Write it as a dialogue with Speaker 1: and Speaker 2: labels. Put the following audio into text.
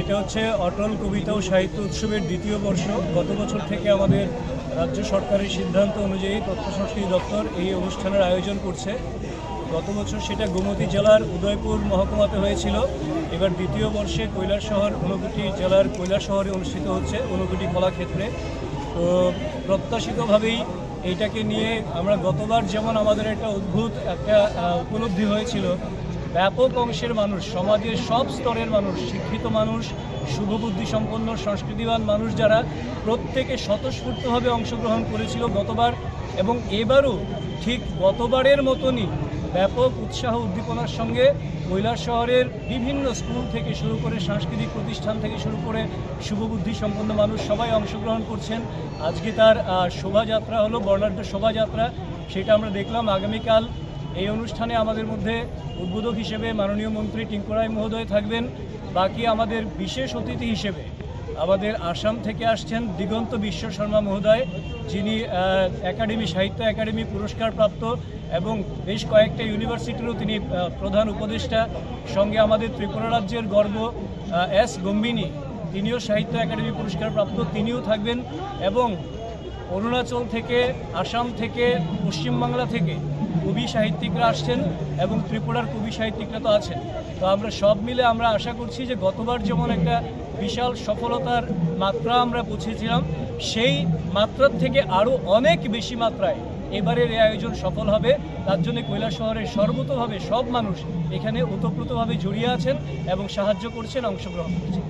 Speaker 1: এটা হচ্ছে অটল কবিতা ও সাহিত্য উৎসবের দ্বিতীয় বর্ষ। গত বছর থেকে আমাদের রাজ্য সরকারের সিদ্ধান্ত অনুযায়ী তথ্য সংস্কৃতি দপ্তর এই অনুষ্ঠানের আয়োজন করছে। গত বছর সেটা গোমতী জেলার উদয়পুর মহকুমাতে হয়েছিল। এবার দ্বিতীয় বর্ষে কৈলাসহর ঊনকোটি জেলার কৈলাসহরে অনুষ্ঠিত হচ্ছে ঊনকোটি কলাক্ষেত্রে। তো প্রত্যাশিতভাবেই এইটাকে নিয়ে আমরা গতবার যেমন আমাদের একটা অদ্ভুত একটা উপলব্ধি হয়েছিল ব্যাপক অংশের মানুষ, সমাজের সব স্তরের মানুষ, শিক্ষিত মানুষ শুভবুদ্ধি সম্পন্ন, সংস্কৃতিবান মানুষ যারা প্রত্যেকে স্বতঃস্ফূর্তভাবে অংশগ্রহণ করেছিল গতবার এবং এবারও ঠিক গতবারের মতনই ব্যাপক উৎসাহ উদ্দীপনার সঙ্গে কৈলাস শহরের বিভিন্ন স্কুল থেকে শুরু করে সাংস্কৃতিক প্রতিষ্ঠান থেকে শুরু করে শুভবুদ্ধি সম্পন্ন মানুষ সবাই অংশগ্রহণ করছেন। আজকে তার শোভাযাত্রা হলো বর্ণাঢ্য শোভাযাত্রা। সেটা আমরা দেখলাম আগামীকাল এই অনুষ্ঠানে আমাদের মধ্যে উদ্বোধক হিসেবে মাননীয় মন্ত্রী টিঙ্করাই মহোদয় থাকবেন। বাকি আমাদের বিশেষ অতিথি হিসেবে আমাদের আসাম থেকে আসছেন দিগন্ত বিশ্ব শর্মা মহোদয়, যিনি একাডেমি, সাহিত্য একাডেমি পুরস্কার প্রাপ্ত এবং বেশ কয়েকটা ইউনিভার্সিটিরও তিনি প্রধান উপদেষ্টা। সঙ্গে আমাদের ত্রিপুরা রাজ্যের গর্ব এস গম্বিনী, তিনিও সাহিত্য একাডেমি পুরস্কার প্রাপ্ত তিনিও থাকবেন এবং অরুণাচল থেকে, আসাম থেকে, পশ্চিমবাংলা থেকে কবি সাহিত্যিকরা আসছেন এবং ত্রিপুরার কবি সাহিত্যিকরা তো আছেন। তো আমরা সব মিলে আমরা আশা করছি যে গতবার যেমন একটা বিশাল সফলতার মাত্রা আমরা পৌঁছেছিলাম, সেই মাত্রার থেকে আরও অনেক বেশি মাত্রায় এবারের এই আয়োজন সফল হবে। তার জন্য কৈলাস শহরের সর্বতভাবে সব মানুষ এখানে ওতপ্রোতভাবে জড়িয়ে আছেন এবং সাহায্য করছেন, অংশগ্রহণ করছেন।